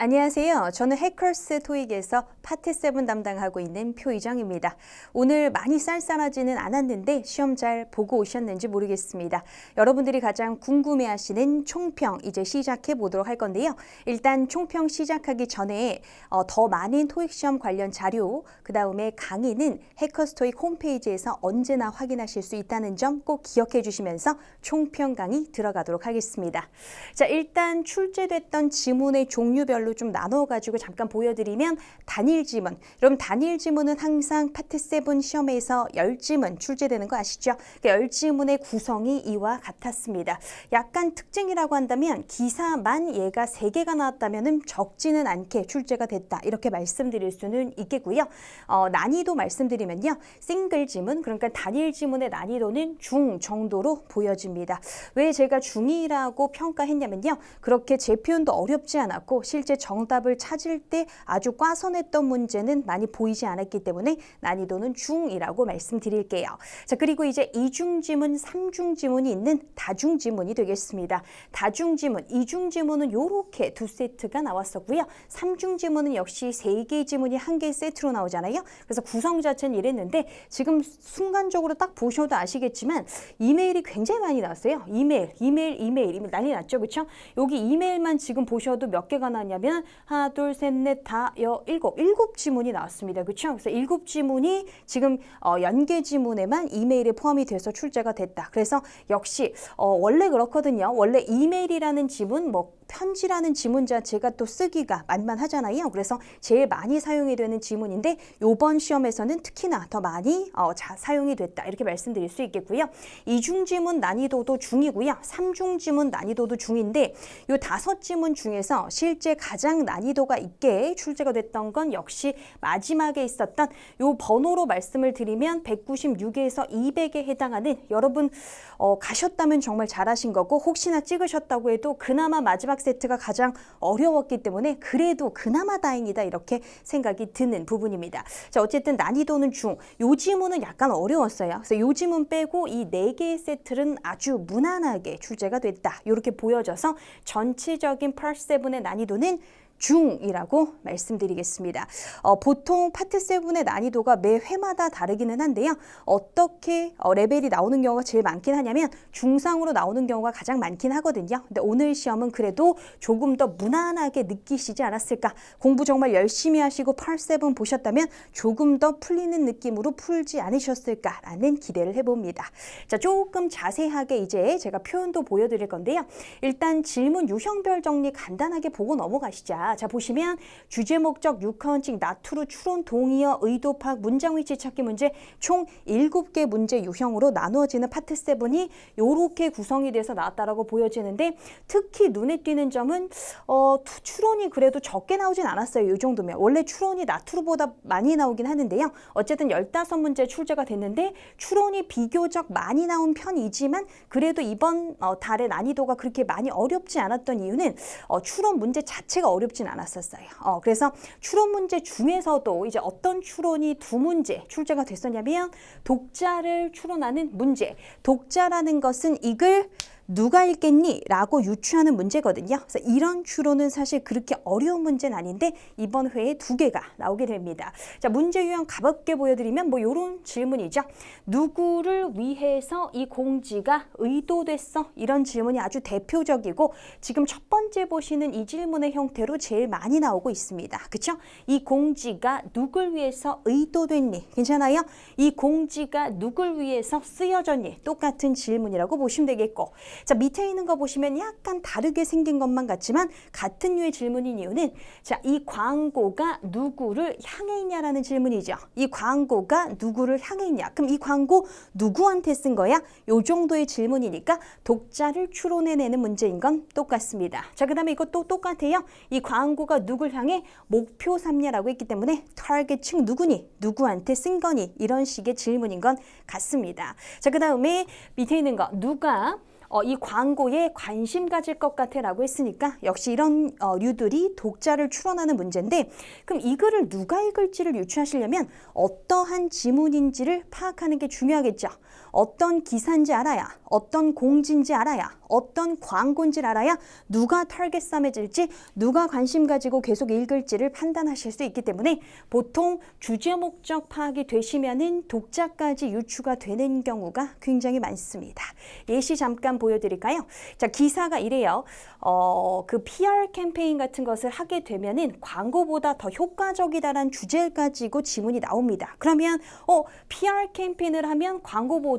안녕하세요. 저는 해커스 토익에서 파트 7 담당하고 있는 표이정입니다. 오늘 많이 쌀쌀하지는 않았는데 시험 잘 보고 오셨는지 모르겠습니다. 여러분들이 가장 궁금해하시는 총평 이제 시작해 보도록 할 건데요. 일단 총평 시작하기 전에 어, 더 많은 토익 시험 관련 자료, 그 다음에 강의는 해커스 토익 홈페이지에서 언제나 확인하실 수 있다는 점 꼭 기억해 주시면서 총평 강의 들어가도록 하겠습니다. 자, 일단 출제됐던 지문의 종류별로 좀 나눠가지고 잠깐 보여드리면 단일 지문. 여러분 단일 지문은 항상 파트 7 시험에서 10지문 출제되는 거 아시죠? 그 10지문의 구성이 이와 같았습니다. 약간 특징이라고 한다면 기사만 얘가 3개가 나왔다면 적지는 않게 출제가 됐다. 이렇게 말씀드릴 수는 있겠고요. 어, 난이도 말씀드리면요. 싱글 지문, 그러니까 단일 지문의 난이도는 중 정도로 보여집니다. 왜 제가 중이라고 평가했냐면요. 그렇게 제 표현도 어렵지 않았고 실제 정답을 찾을 때 아주 꽈선했던 문제는 많이 보이지 않았기 때문에 난이도는 중이라고 말씀드릴게요. 자, 그리고 이제 이중 지문, 삼중 지문이 있는 다중 지문이 되겠습니다. 다중 지문, 이중 지문은 요렇게 두 세트가 나왔었고요. 삼중 지문은 역시 세 개의 지문이 한 개의 세트로 나오잖아요. 그래서 구성 자체는 이랬는데 지금 순간적으로 딱 보셔도 아시겠지만 이메일이 굉장히 많이 나왔어요. 이메일, 이메일, 이메일, 이메일 난리 났죠, 그렇죠? 여기 이메일만 지금 보셔도 몇 개가 나왔냐면 하나, 둘, 셋, 넷, 다, 여, 일곱, 일곱 지문이 나왔습니다, 그렇죠? 그래서 일곱 지문이 지금 어, 연계 지문에만 이메일에 포함이 돼서 출제가 됐다. 그래서 역시 어, 원래 그렇거든요. 원래 이메일이라는 지문, 뭐 편지라는 지문 자체가 또 쓰기가 만만하잖아요. 그래서 제일 많이 사용이 되는 지문인데 요번 시험에서는 특히나 더 많이 어, 자, 사용이 됐다. 이렇게 말씀드릴 수 있겠고요. 이중 지문 난이도도 중이고요. 삼중 지문 난이도도 중인데 요 다섯 지문 중에서 실제 가장 난이도가 있게 출제가 됐던 건 역시 마지막에 있었던 요 번호로 말씀을 드리면 196에서 200에 해당하는 여러분 어, 가셨다면 정말 잘하신 거고 혹시나 찍으셨다고 해도 그나마 마지막 세트가 가장 어려웠기 때문에 그래도 그나마 다행이다 이렇게 생각이 드는 부분입니다. 자 어쨌든 난이도는 중. 요 지문은 약간 어려웠어요. 그래서 요 지문 빼고 이 네 개의 세트는 아주 무난하게 출제가 됐다. 이렇게 보여져서 전체적인 파트 7의 난이도는 중이라고 말씀드리겠습니다. 어, 보통 파트 7의 난이도가 매 회마다 다르기는 한데요. 어떻게 어, 레벨이 나오는 경우가 제일 많긴 하냐면 중상으로 나오는 경우가 가장 많긴 하거든요. 근데 오늘 시험은 그래도 조금 더 무난하게 느끼시지 않았을까? 공부 정말 열심히 하시고 파트 7 보셨다면 조금 더 풀리는 느낌으로 풀지 않으셨을까라는 기대를 해봅니다. 자, 조금 자세하게 이제 제가 표현도 보여드릴 건데요. 일단 질문 유형별 정리 간단하게 보고 넘어가시자. 자 보시면 주제 목적 육하원칙 나투루 추론 동의어 의도 파악 문장 위치 찾기 문제 총 7개 문제 유형으로 나누어지는 파트 7이 요렇게 구성이 돼서 나왔다라고 보여지는데 특히 눈에 띄는 점은 어, 투- 추론이 그래도 적게 나오진 않았어요. 이 정도면 원래 추론이 나투루보다 많이 나오긴 하는데요. 어쨌든 15문제 출제가 됐는데 추론이 비교적 많이 나온 편이지만 그래도 이번 어, 달의 난이도가 그렇게 많이 어렵지 않았던 이유는 어, 추론 문제 자체가 어렵 진 않았었어요. 어, 그래서 추론 문제 중에서도 이제 어떤 추론이 두 문제 출제가 됐었냐면 독자를 추론하는 문제. 독자라는 것은 이 글 누가 읽겠니? 라고 유추하는 문제거든요. 그래서 이런 추론은 사실 그렇게 어려운 문제는 아닌데 이번 회에 두 개가 나오게 됩니다. 자, 문제 유형 가볍게 보여드리면 뭐 이런 질문이죠. 누구를 위해서 이 공지가 의도됐어? 이런 질문이 아주 대표적이고 지금 첫 번째 보시는 이 질문의 형태로 제일 많이 나오고 있습니다. 그쵸? 이 공지가 누굴 위해서 의도됐니? 괜찮아요? 이 공지가 누굴 위해서 쓰여졌니? 똑같은 질문이라고 보시면 되겠고 자 밑에 있는 거 보시면 약간 다르게 생긴 것만 같지만 같은 류의 질문인 이유는 자 이 광고가 누구를 향해 있냐라는 질문이죠. 이 광고가 누구를 향해 있냐? 그럼 이 광고 누구한테 쓴 거야? 요 정도의 질문이니까 독자를 추론해내는 문제인 건 똑같습니다. 자 그 다음에 이것도 똑같아요. 이 광고가 누굴 향해 목표 삼냐라고 했기 때문에 타겟층 누구니? 누구한테 쓴 거니? 이런 식의 질문인 건 같습니다. 자 그 다음에 밑에 있는 거 누가 어, 이 광고에 관심 가질 것 같아라고 했으니까 역시 이런 어, 류들이 독자를 추론하는 문제인데 그럼 이 글을 누가 읽을지를 유추하시려면 어떠한 지문인지를 파악하는 게 중요하겠죠. 어떤 기사인지 알아야, 어떤 공지인지 알아야, 어떤 광고인지를 알아야 누가 타겟 싸매질지, 누가 관심 가지고 계속 읽을지를 판단하실 수 있기 때문에 보통 주제 목적 파악이 되시면은 독자까지 유추가 되는 경우가 굉장히 많습니다. 예시 잠깐 보여드릴까요? 자, 기사가 이래요. 어, 그 PR 캠페인 같은 것을 하게 되면은 광고보다 더 효과적이다라는 주제를 가지고 지문이 나옵니다. 그러면 어, PR 캠페인을 하면 광고보다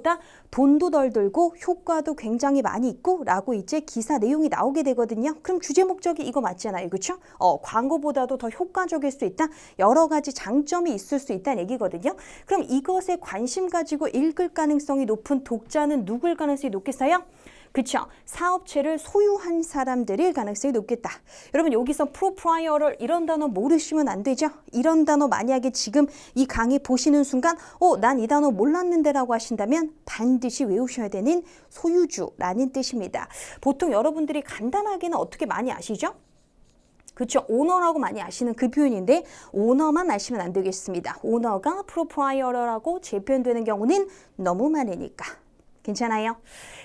돈도 덜 들고 효과도 굉장히 많이 있고 라고 이제 기사 내용이 나오게 되거든요. 그럼 주제 목적이 이거 맞잖아요. 그렇죠? 어, 광고보다도 더 효과적일 수 있다. 여러 가지 장점이 있을 수 있다는 얘기거든요. 그럼 이것에 관심 가지고 읽을 가능성이 높은 독자는 누굴 가능성이 높겠어요? 그쵸. 사업체를 소유한 사람들일 가능성이 높겠다. 여러분 여기서 프로프라이어를 이런 단어 모르시면 안 되죠. 이런 단어 만약에 지금 이 강의 보시는 순간 어, 난 이 단어 몰랐는데 라고 하신다면 반드시 외우셔야 되는 소유주라는 뜻입니다. 보통 여러분들이 간단하게는 어떻게 많이 아시죠? 그렇죠. 오너라고 많이 아시는 그 표현인데 오너만 아시면 안 되겠습니다. 오너가 프로프라이어라고 재표현되는 경우는 너무 많으니까. 괜찮아요?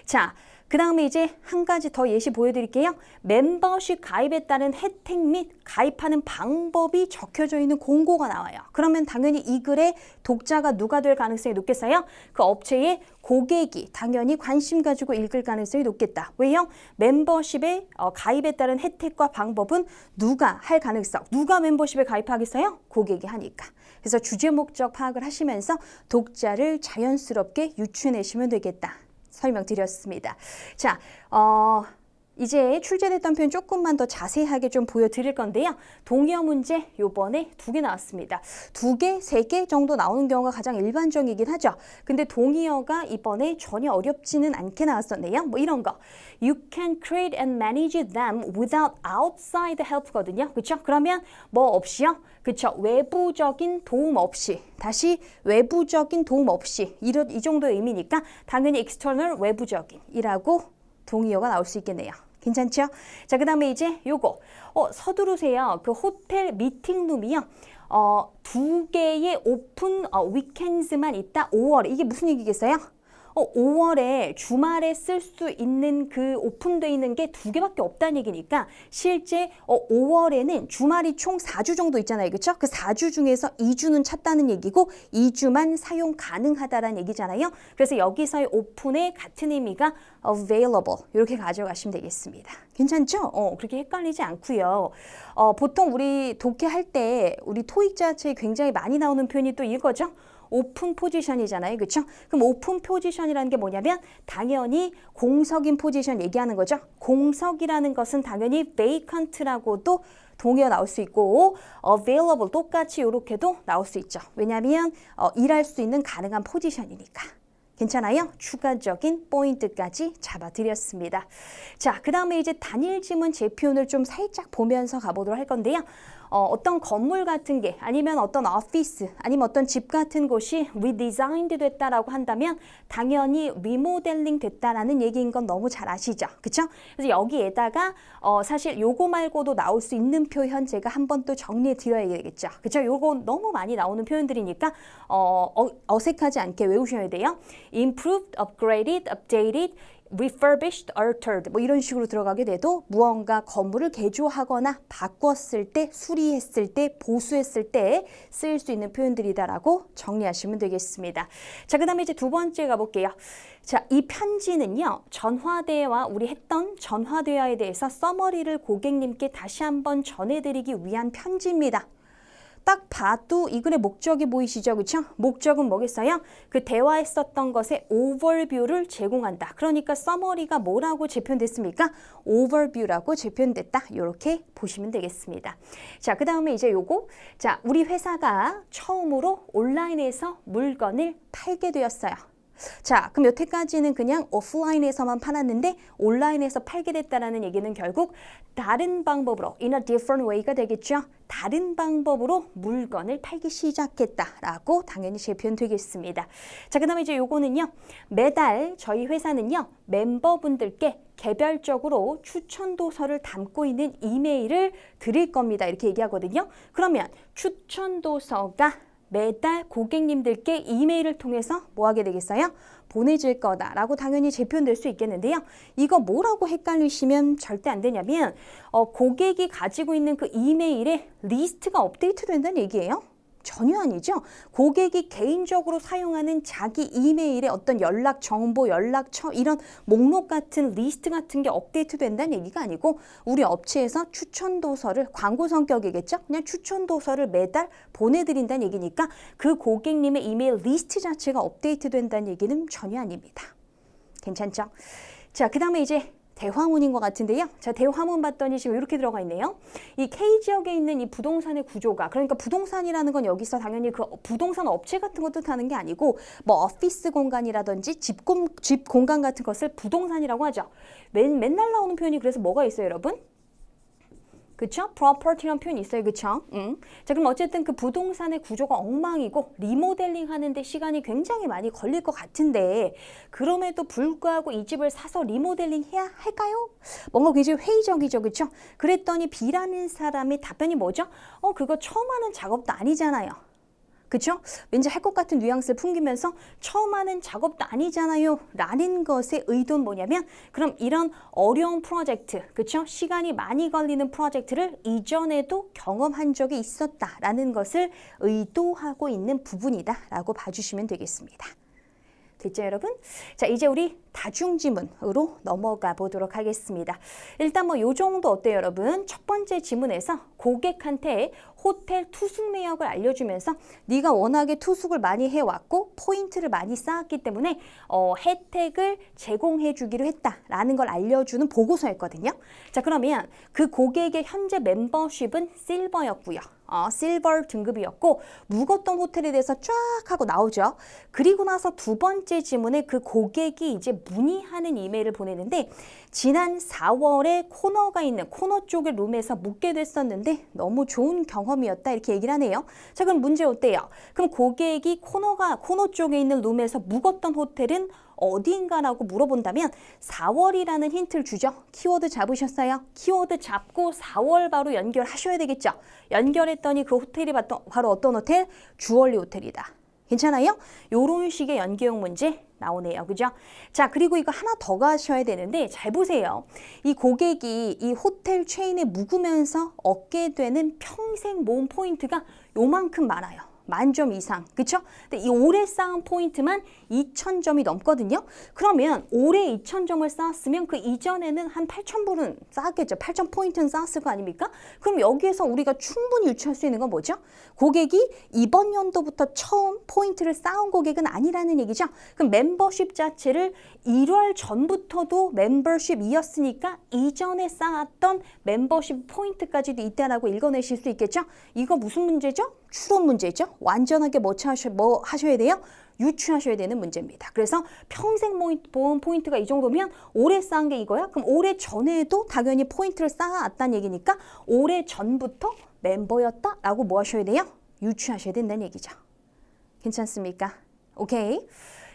자, 그 다음에 이제 한 가지 더 예시 보여드릴게요. 멤버십 가입에 따른 혜택 및 가입하는 방법이 적혀져 있는 공고가 나와요. 그러면 당연히 이 글의 독자가 누가 될 가능성이 높겠어요? 그 업체의 고객이 당연히 관심 가지고 읽을 가능성이 높겠다. 왜요? 멤버십에 어, 가입에 따른 혜택과 방법은 누가 할 가능성, 누가 멤버십에 가입하겠어요? 고객이 하니까. 그래서 주제 목적 파악을 하시면서 독자를 자연스럽게 유추해내시면 되겠다. 설명드렸습니다. 자, 어, 이제 출제됐던 표현 조금만 더 자세하게 좀 보여드릴 건데요. 동의어 문제 요번에 두 개 나왔습니다. 두 개, 세 개 정도 나오는 경우가 가장 일반적이긴 하죠. 근데 동의어가 이번에 전혀 어렵지는 않게 나왔었네요. 뭐 이런 거. You can create and manage them without outside help거든요. 그렇죠? 그러면 뭐 없이요? 그렇죠. 외부적인 도움 없이. 다시 외부적인 도움 없이. 이런 이 정도의 의미니까 당연히 external 외부적인이라고 동의어가 나올 수 있겠네요. 괜찮죠? 자, 그 다음에 이제 요거. 어, 서두르세요. 그 호텔 미팅룸이요. 어, 두 개의 오픈 어, 위켄즈만 있다. 5월. 이게 무슨 얘기겠어요? 어, 5월에 주말에 쓸 수 있는 그 오픈되어 있는 게 두 개밖에 없다는 얘기니까 실제 어, 5월에는 주말이 총 4주 정도 있잖아요. 그렇죠? 그 4주 중에서 2주는 찼다는 얘기고 2주만 사용 가능하다라는 얘기잖아요. 그래서 여기서의 오픈의 같은 의미가 available 이렇게 가져가시면 되겠습니다. 괜찮죠? 어, 그렇게 헷갈리지 않고요. 어, 보통 우리 독해할 때 우리 토익 자체에 굉장히 많이 나오는 표현이 또 이거죠. 오픈 포지션이잖아요. 그렇죠? 그럼 오픈 포지션이라는 게 뭐냐면 당연히 공석인 포지션 얘기하는 거죠. 공석이라는 것은 당연히 vacant라고도 동의어 나올 수 있고 available 똑같이 이렇게도 나올 수 있죠. 왜냐하면 어, 일할 수 있는 가능한 포지션이니까. 괜찮아요? 추가적인 포인트까지 잡아드렸습니다. 자, 그 다음에 이제 단일 지문 재표현을 좀 살짝 보면서 가보도록 할 건데요. 어, 어떤 건물 같은 게 아니면 어떤 오피스 아니면 어떤 집 같은 곳이 리디자인드 됐다라고 한다면 당연히 리모델링 됐다라는 얘기인 건 너무 잘 아시죠? 그쵸? 그래서 여기에다가 어, 사실 요거 말고도 나올 수 있는 표현 제가 한 번 또 정리해 드려야 되겠죠? 그쵸? 요거 너무 많이 나오는 표현들이니까 어, 어, 어색하지 않게 외우셔야 돼요. improved, upgraded, updated, refurbished, altered 뭐 이런 식으로 들어가게 돼도 무언가 건물을 개조하거나 바꿨을 때, 수리했을 때, 보수했을 때 쓰일 수 있는 표현들이다라고 정리하시면 되겠습니다. 자, 그 다음에 이제 두 번째 가볼게요. 자, 이 편지는요, 전화대화, 우리 했던 전화대화에 대해서 써머리를 고객님께 다시 한번 전해드리기 위한 편지입니다. 딱 봐도 이 글의 목적이 보이시죠? 그렇죠? 목적은 뭐겠어요? 그 대화했었던 것의 오버뷰를 제공한다. 그러니까 서머리가 뭐라고 재편됐습니까? 오버뷰라고 재편됐다. 이렇게 보시면 되겠습니다. 자, 그 다음에 이제 요거. 자, 우리 회사가 처음으로 온라인에서 물건을 팔게 되었어요. 자, 그럼 여태까지는 그냥 오프라인에서만 팔았는데 온라인에서 팔게 됐다라는 얘기는 결국 다른 방법으로 in a different way가 되겠죠. 다른 방법으로 물건을 팔기 시작했다라고 당연히 재표현 되겠습니다. 자, 그다음에 이제 요거는요. 매달 저희 회사는요. 멤버분들께 개별적으로 추천 도서를 담고 있는 이메일을 드릴 겁니다. 이렇게 얘기하거든요. 그러면 추천 도서가 매달 고객님들께 이메일을 통해서 뭐 하게 되겠어요? 보내질 거다라고 당연히 재표현될 수 있겠는데요. 이거 뭐라고 헷갈리시면 절대 안 되냐면 어, 고객이 가지고 있는 그 이메일에 리스트가 업데이트 된다는 얘기예요. 전혀 아니죠. 고객이 개인적으로 사용하는 자기 이메일에 어떤 연락 정보, 연락처 이런 목록 같은 리스트 같은 게 업데이트 된다는 얘기가 아니고 우리 업체에서 추천 도서를 광고 성격이겠죠. 그냥 추천 도서를 매달 보내드린다는 얘기니까 그 고객님의 이메일 리스트 자체가 업데이트 된다는 얘기는 전혀 아닙니다. 괜찮죠? 자, 그 다음에 이제 대화문인 것 같은데요. 자, 대화문 봤더니 지금 이렇게 들어가 있네요. 이 K 지역에 있는 이 부동산의 구조가 그러니까 부동산이라는 건 여기서 당연히 그 부동산 업체 같은 거 뜻하는 게 아니고 뭐 오피스 공간이라든지 집, 공, 집 공간 같은 것을 부동산이라고 하죠. 맨, 맨날 나오는 표현이 그래서 뭐가 있어요, 여러분? 그쵸? property라는 표현이 있어요. 그쵸? 응. 자, 그럼 어쨌든 그 부동산의 구조가 엉망이고 리모델링 하는데 시간이 굉장히 많이 걸릴 것 같은데 그럼에도 불구하고 이 집을 사서 리모델링 해야 할까요? 뭔가 굉장히 회의적이죠. 그쵸? 그랬더니 B라는 사람의 답변이 뭐죠? 어, 그거 처음 하는 작업도 아니잖아요. 그쵸? 왠지 할 것 같은 뉘앙스를 풍기면서 처음 하는 작업도 아니잖아요. 라는 것의 의도는 뭐냐면 그럼 이런 어려운 프로젝트, 그쵸? 시간이 많이 걸리는 프로젝트를 이전에도 경험한 적이 있었다라는 것을 의도하고 있는 부분이다 라고 봐주시면 되겠습니다. 됐죠, 여러분? 자, 이제 우리 다중지문으로 넘어가 보도록 하겠습니다. 일단 뭐 요 정도 어때요, 여러분? 첫 번째 지문에서 고객한테 호텔 투숙 내역을 알려주면서 네가 워낙에 투숙을 많이 해왔고 포인트를 많이 쌓았기 때문에 어, 혜택을 제공해 주기로 했다라는 걸 알려주는 보고서였거든요. 자, 그러면 그 고객의 현재 멤버십은 실버였고요. 어, 실버 등급이었고 묵었던 호텔에 대해서 쫙 하고 나오죠. 그리고 나서 두 번째 지문에 그 고객이 이제 문의하는 이메일을 보내는데 지난 4월에 코너가 있는 코너 쪽의 룸에서 묵게 됐었는데 너무 좋은 경험이었다 이렇게 얘기를 하네요. 자 그럼 문제 어때요? 그럼 고객이 코너가 코너 쪽에 있는 룸에서 묵었던 호텔은 어디인가라고 물어본다면 4월이라는 힌트를 주죠. 키워드 잡으셨어요? 키워드 잡고 4월 바로 연결하셔야 되겠죠. 연결했더니 그 호텔이 바로 어떤 호텔? 주얼리 호텔이다. 괜찮아요? 요런 식의 연계형 문제 나오네요. 그죠? 자, 그리고 이거 하나 더 가셔야 되는데 잘 보세요. 이 고객이 이 호텔 체인에 묵으면서 얻게 되는 평생 모은 포인트가 요만큼 많아요. 만점 이상, 그쵸? 근데 이 올해 쌓은 포인트만 2,000점이 넘거든요. 그러면 올해 2,000점을 쌓았으면 그 이전에는 한 8,000불은 쌓았겠죠. 8,000 포인트는 쌓았을 거 아닙니까? 그럼 여기에서 우리가 충분히 유추할 수 있는 건 뭐죠? 고객이 이번 연도부터 처음 포인트를 쌓은 고객은 아니라는 얘기죠. 그럼 멤버십 자체를 1월 전부터도 멤버십이었으니까 이전에 쌓았던 멤버십 포인트까지도 있다라고 읽어내실 수 있겠죠? 이거 무슨 문제죠? 추론 문제죠. 완전하게 뭐, 하셔, 뭐 하셔야 돼요? 유추하셔야 되는 문제입니다. 그래서 평생 모은 포인트가 이 정도면 올해 쌓은 게 이거야? 그럼 올해 전에도 당연히 포인트를 쌓아왔다는 얘기니까 올해 전부터 멤버였다라고 뭐 하셔야 돼요? 유추하셔야 된다는 얘기죠. 괜찮습니까? 오케이.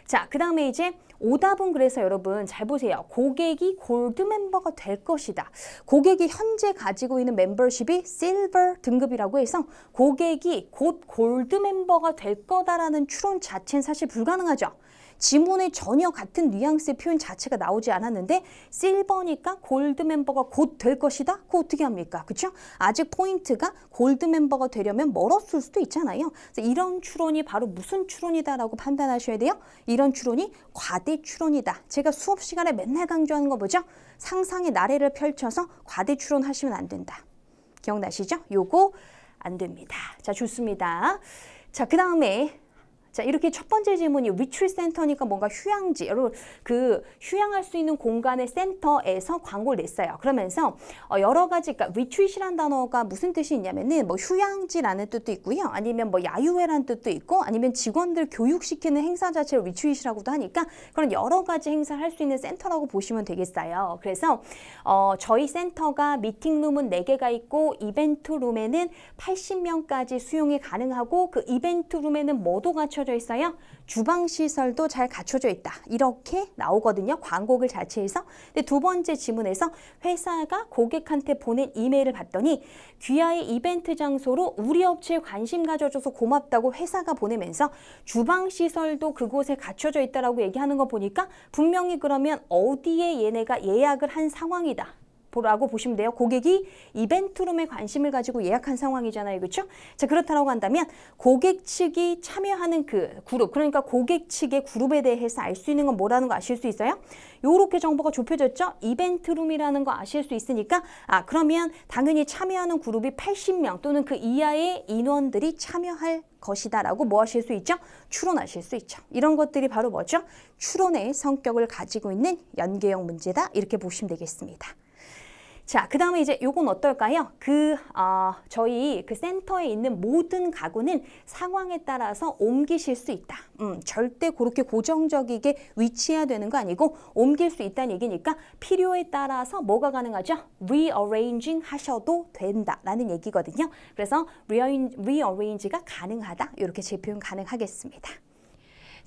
자, 그 다음에 이제 오답은 그래서 여러분 잘 보세요. 고객이 골드 멤버가 될 것이다. 고객이 현재 가지고 있는 멤버십이 실버 등급이라고 해서 고객이 곧 골드 멤버가 될 거다라는 추론 자체는 사실 불가능하죠. 지문에 전혀 같은 뉘앙스의 표현 자체가 나오지 않았는데 실버니까 골드 멤버가 곧 될 것이다? 그거 어떻게 합니까? 그렇죠? 아직 포인트가 골드 멤버가 되려면 멀었을 수도 있잖아요. 그래서 이런 추론이 바로 무슨 추론이다라고 판단하셔야 돼요? 이런 추론이 과대 추론이다. 제가 수업 시간에 맨날 강조하는 거 뭐죠? 상상의 나래를 펼쳐서 과대 추론하시면 안 된다. 기억나시죠? 요거 안 됩니다. 자, 좋습니다. 자, 그 다음에 자, 이렇게 첫 번째 질문이 리트리 센터니까 뭔가 휴양지, 그 휴양할 수 있는 공간의 센터에서 광고를 냈어요. 그러면서 어, 여러 가지, 그러니까 리트리시란 단어가 무슨 뜻이 있냐면은 뭐 휴양지라는 뜻도 있고요. 아니면 뭐 야유회라는 뜻도 있고, 아니면 직원들 교육시키는 행사 자체를 리트리시라고도 하니까 그런 여러 가지 행사를 할 수 있는 센터라고 보시면 되겠어요. 그래서 어, 저희 센터가 미팅룸은 4개가 있고 이벤트 룸에는 80명까지 수용이 가능하고 그 이벤트 룸에는 뭐도 갖춰 갖춰져 있어요? 주방 시설도 잘 갖춰져 있다. 이렇게 나오거든요. 광고글 자체에서. 근데 두 번째 지문에서 회사가 고객한테 보낸 이메일을 봤더니 귀하의 이벤트 장소로 우리 업체에 관심 가져줘서 고맙다고 회사가 보내면서 주방 시설도 그곳에 갖춰져 있다라고 얘기하는 거 보니까 분명히 그러면 어디에 얘네가 예약을 한 상황이다. 라고 보시면 돼요. 고객이 이벤트룸에 관심을 가지고 예약한 상황이잖아요. 그렇죠? 자, 그렇다고 한다면 고객 측이 참여하는 그 그룹, 그러니까 고객 측의 그룹에 대해서 알 수 있는 건 뭐라는 거 아실 수 있어요? 요렇게 정보가 좁혀졌죠? 이벤트룸이라는 거 아실 수 있으니까 아, 그러면 당연히 참여하는 그룹이 80명 또는 그 이하의 인원들이 참여할 것이다라고 뭐 하실 수 있죠? 추론하실 수 있죠. 이런 것들이 바로 뭐죠? 추론의 성격을 가지고 있는 연계형 문제다. 이렇게 보시면 되겠습니다. 자, 그 다음에 이제 요건 어떨까요? 그, 어, 저희 그 센터에 있는 모든 가구는 상황에 따라서 옮기실 수 있다. 음, 절대 그렇게 고정적이게 위치해야 되는 거 아니고 옮길 수 있다는 얘기니까 필요에 따라서 뭐가 가능하죠? rearranging 하셔도 된다라는 얘기거든요. 그래서 rearrange, rearrange가 가능하다. 이렇게 재표현 가능하겠습니다.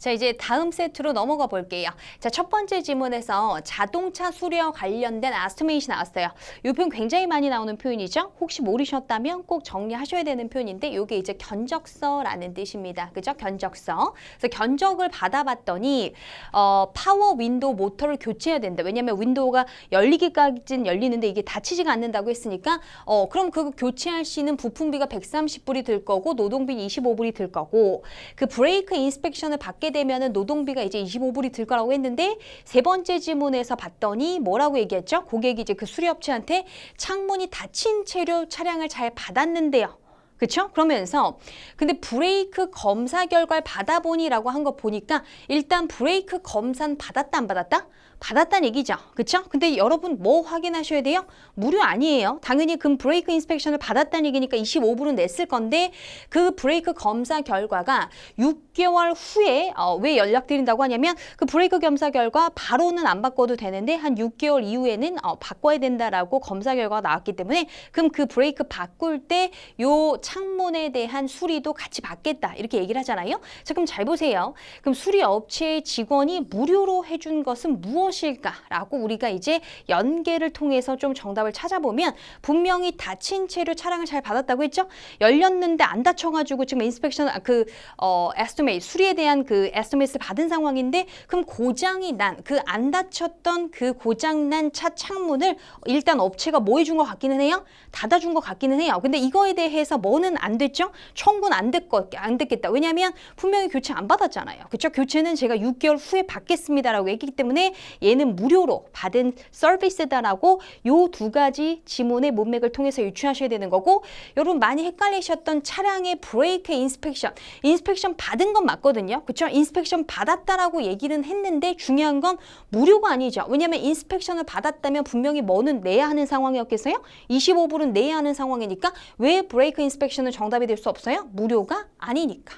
자, 이제 다음 세트로 넘어가 볼게요. 자, 첫 번째 지문에서 자동차 수리와 관련된 아스티메이션 나왔어요. 이 표현 굉장히 많이 나오는 표현이죠. 혹시 모르셨다면 꼭 정리하셔야 되는 표현인데 이게 이제 견적서라는 뜻입니다. 그죠? 견적서. 그래서 견적을 받아봤더니 어, 파워 윈도우 모터를 교체해야 된다. 왜냐면 윈도우가 열리기까지는 열리는데 이게 닫히지가 않는다고 했으니까 어, 그럼 그거 교체할 수 있는 부품비가 130불이 들 거고 노동비는 25불이 들 거고 그 브레이크 인스펙션을 받게 되면은 노동비가 이제 25불이 들 거라고 했는데 세 번째 지문에서 봤더니 뭐라고 얘기했죠? 고객이 이제 그 수리업체한테 창문이 닫힌 채로 차량을 잘 받았는데요. 그렇죠? 그러면서 근데 브레이크 검사 결과를 받아보니라고 한 거 보니까 일단 브레이크 검사는 받았다 안 받았다? 받았다는 얘기죠. 그렇죠? 근데 여러분 뭐 확인하셔야 돼요? 무료 아니에요. 당연히 그 브레이크 인스펙션을 받았다는 얘기니까 25불은 냈을 건데 그 브레이크 검사 결과가 6개월 후에 어, 왜 연락드린다고 하냐면 그 브레이크 검사 결과 바로는 안 바꿔도 되는데 한 6개월 이후에는 어, 바꿔야 된다라고 검사 결과가 나왔기 때문에 그럼 그 브레이크 바꿀 때 요 창문에 대한 수리도 같이 받겠다 이렇게 얘기를 하잖아요. 자 그럼 잘 보세요. 그럼 수리 업체의 직원이 무료로 해준 것은 무엇 일까라고 우리가 이제 연계를 통해서 좀 정답을 찾아보면 분명히 닫힌 채로 차량을 잘 받았다고 했죠. 열렸는데 안 닫혀가지고 지금 인스펙션 아, 그 어, 에스티메이트 수리에 대한 그 에스티메이트를 받은 상황인데 그럼 고장이 난 그안 닫혔던 그 고장 난 차 창문을 일단 업체가 뭐 해준 것 같기는 해요. 닫아준 것 같기는 해요. 근데 이거에 대해서 뭐는 안 됐죠? 청구는 안 됐고 안 됐겠다. 왜냐하면 분명히 교체 안 받았잖아요. 그렇죠? 교체는 제가 6개월 후에 받겠습니다라고 했기 때문에 얘는 무료로 받은 서비스다라고 요 두 가지 지문의 문맥을 통해서 유추하셔야 되는 거고 여러분 많이 헷갈리셨던 차량의 브레이크 인스펙션 인스펙션 받은 건 맞거든요. 그렇죠? 인스펙션 받았다라고 얘기는 했는데 중요한 건 무료가 아니죠. 왜냐하면 인스펙션을 받았다면 분명히 뭐는 내야 하는 상황이었겠어요? 25불은 내야 하는 상황이니까 왜 브레이크 인스펙션은 정답이 될 수 없어요? 무료가 아니니까.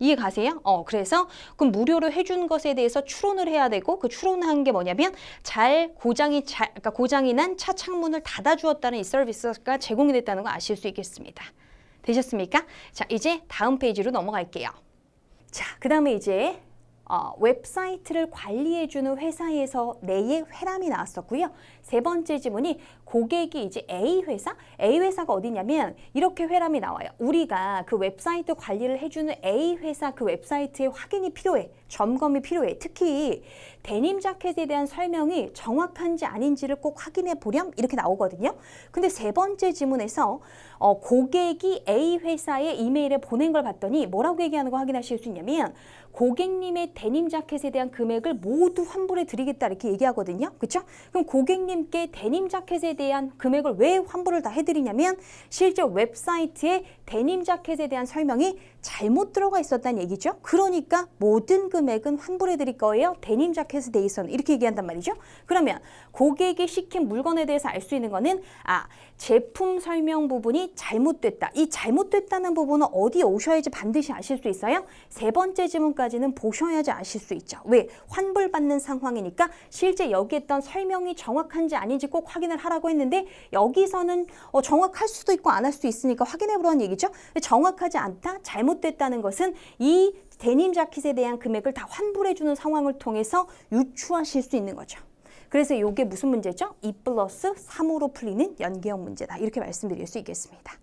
이해 가세요? 어, 그래서 그 무료로 해준 것에 대해서 추론을 해야 되고 그 추론한 게 뭐냐면 잘 고장이 잘, 그러니까 고장이 난 차 창문을 닫아 주었다는 이 서비스가 제공이 됐다는 거 아실 수 있겠습니다. 되셨습니까? 자, 이제 다음 페이지로 넘어갈게요. 자, 그 다음에 이제 어, 웹사이트를 관리해주는 회사에서 내의 회람이 나왔었고요. 세 번째 지문이 고객이 이제 A 회사, A 회사가 어디냐면 이렇게 회람이 나와요. 우리가 그 웹사이트 관리를 해주는 A 회사 그 웹사이트의 확인이 필요해. 점검이 필요해. 특히 데님 자켓에 대한 설명이 정확한지 아닌지를 꼭 확인해 보렴 이렇게 나오거든요. 근데 세 번째 지문에서 어, 고객이 A 회사에 이메일을 보낸 걸 봤더니 뭐라고 얘기하는 거 확인하실 수 있냐면 고객님의 데님 자켓에 대한 금액을 모두 환불해 드리겠다 이렇게 얘기하거든요. 그렇죠? 그럼 고객님 께 데님 자켓에 대한 금액을 왜 환불을 다 해드리냐면 실제 웹사이트에 데님 자켓에 대한 설명이 잘못 들어가 있었다는 얘기죠. 그러니까 모든 금액은 환불해 드릴 거예요. 데님 자켓에 대해서는 이렇게 얘기한단 말이죠. 그러면 고객이 시킨 물건에 대해서 알 수 있는 거는 아 제품 설명 부분이 잘못됐다. 이 잘못됐다는 부분은 어디에 오셔야지 반드시 아실 수 있어요. 세 번째 지문까지는 보셔야지 아실 수 있죠. 왜? 환불받는 상황이니까 실제 여기 했던 설명이 정확한지 아닌지 꼭 확인을 하라고 했는데 여기서는 어, 정확할 수도 있고 안 할 수도 있으니까 확인해 보라는 얘기죠. 근데 정확하지 않다, 잘못됐다는 것은 이 데님 자켓에 대한 금액을 다 환불해 주는 상황을 통해서 유추하실 수 있는 거죠. 그래서 이게 무슨 문제죠? 2 플러스 3으로 풀리는 연계형 문제다. 이렇게 말씀드릴 수 있겠습니다.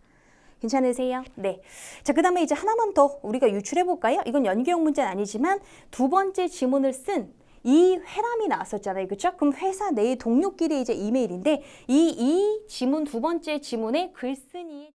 괜찮으세요? 네. 자, 그 다음에 이제 하나만 더 우리가 유출해 볼까요? 이건 연계형 문제는 아니지만 두 번째 지문을 쓴 이 회람이 나왔었잖아요. 그렇죠? 그럼 회사 내 동료끼리 이제 이메일인데 이, 이 지문 두 번째 지문의 글쓴이의